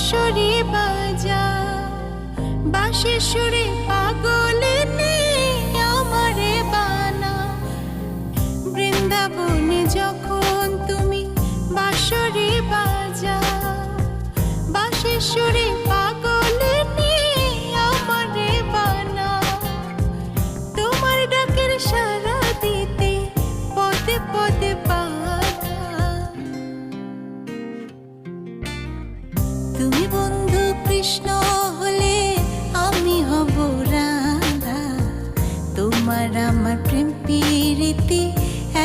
বাঁশরি বাজা বাঁশের সুরে পাগলে আমারে বানা। বৃন্দাবনে যখন তুমি বাঁশরি বাজা বাঁশের সুরে